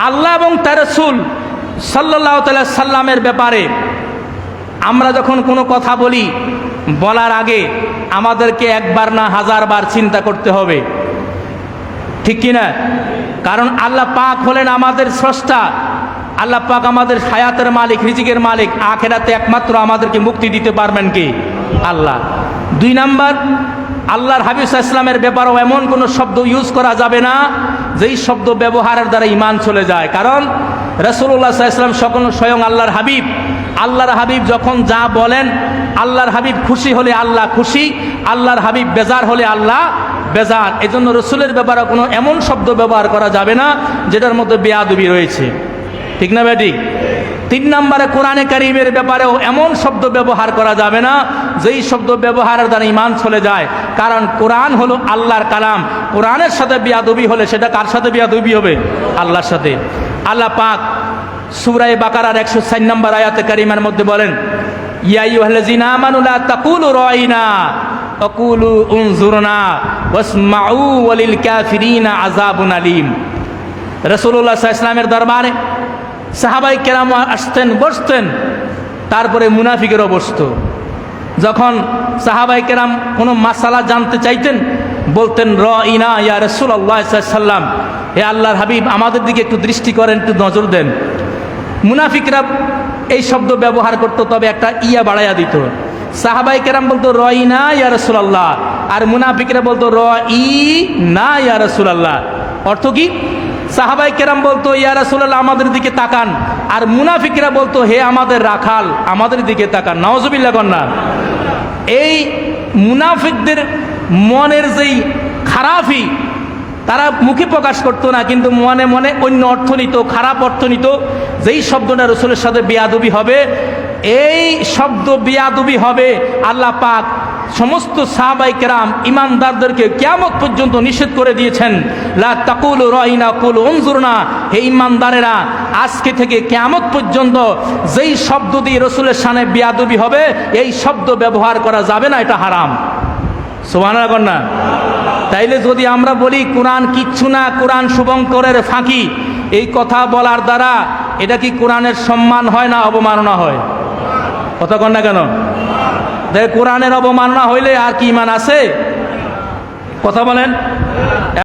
আল্লাহ এবং তার রসুল সাল্লাহ তাল্লাহ সাল্লামের ব্যাপারে আমরা যখন কোনো কথা বলি, বলার আগে আমাদেরকে একবার না হাজারবার চিন্তা করতে হবে। ঠিক কিনা কারণ আল্লাহ পাক হলেন আমাদের স্রষ্টা। আল্লাহ পাক আমাদের হায়াতের মালিক, রিজিকের মালিক। আখেরাতে একমাত্র আমাদেরকে মুক্তি দিতে পারবেন কি? আল্লাহ। দুই নাম্বার আল্লাহর হাবিজ ইসলামের ব্যাপারেও এমন কোনো শব্দ ইউজ করা যাবে না, যেই শব্দ ব্যবহারের দ্বারা ইমান চলে যায়। কারণ রসুল্লাহ ইসলাম সকল স্বয়ং আল্লাহর হাবিব। আল্লাহর হাবিব যখন যা বলেন, আল্লাহর হাবিব খুশি হলে আল্লাহ খুশি, আল্লাহর হাবিব বেজার হলে আল্লাহ বেজার। এজন্য রসুলের ব্যাপারে কোনো এমন শব্দ ব্যবহার করা যাবে না, যেটার মধ্যে বেয়াদবি রয়েছে। ঠিক না ব্যাটি তিন নম্বরে কোরআনে কারিমের ব্যাপারেও এমন শব্দ ব্যবহার করা যাবে না, যেই শব্দ ব্যবহারের দ্বারা ইমান চলে যায়। কারণ কোরআন হলো আল্লাহর কালাম। কোরআনের সাথে বিয়াদবি হলে সেটা কার সাথে বিয়াদবি হবে? আল্লাহর সাথে। আল্লাহ পাক সুরাই বাকারার একশো চার নম্বর আয়াতে কারিমার মধ্যে বলেন ইসলামের দরবারে সাহাবাই কেরাম আসতেন, বসতেন, তারপরে মুনাফিকেরও বসতো। যখন সাহাবাই কেরাম কোনো মাসালা জানতে চাইতেন, বলতেন র ইনা ইয়া রসুল্লাহ সাল্লাম, হে আল্লাহর হাবিব, আমাদের দিকে একটু দৃষ্টি করেন, একটু নজর দেন। মুনাফিকরা এই শব্দ ব্যবহার করতো, তবে একটা ইয়া বাড়াইয়া দিত। সাহাবাই কেরাম বলতো র ইনা ইয়া রসুল আল্লাহ আর মুনাফিকরা বলতো র ই না ইয়া রসুল আল্লাহ অর্থ কি? সাহাবাই কেরাম বলতো, ইয়া রাসুল্লাহ আমাদের দিকে তাকান। আর মুনাফিকরা বলতো, হে আমাদের রাখাল, আমাদের দিকে তাকান। নওয়াজবিল্লা কন্যা। এই মুনাফিকদের মনের যেই খারাপই, তারা মুখে প্রকাশ করতো না, কিন্তু মনে মনে অন্য অর্থ নিত, খারাপ অর্থ নিত। যেই শব্দটা রসুলের সাথে বিয়াদবি হবে, এই শব্দ বিয়াদবি হবে, আল্লাহ পাক সমস্ত সাহাবাই কেরাম, ইমানদারদেরকে কেয়ামত পর্যন্ত নিষেধ করে দিয়েছেন, লা তাকুল রহিনা কুল অঞ্জুরনা হে ইমানদারেরা, আজকে থেকে কেয়ামত পর্যন্ত যেই শব্দ দিয়ে রসুলের সামনে বিয়াদবি হবে, এই শব্দ ব্যবহার করা যাবে না, এটা হারাম। সোমানা কন্যা তাইলে যদি আমরা বলি, কোরআন কিচ্ছু না, কোরআন শুভঙ্করের ফাঁকি এই কথা বলার দ্বারা এটা কি কোরআনের সম্মান হয় না, অবমাননা হয়? কথা না কেন? কোরআনের অবমাননা হইলে আর কি ইমান আছে? কথা বলেন।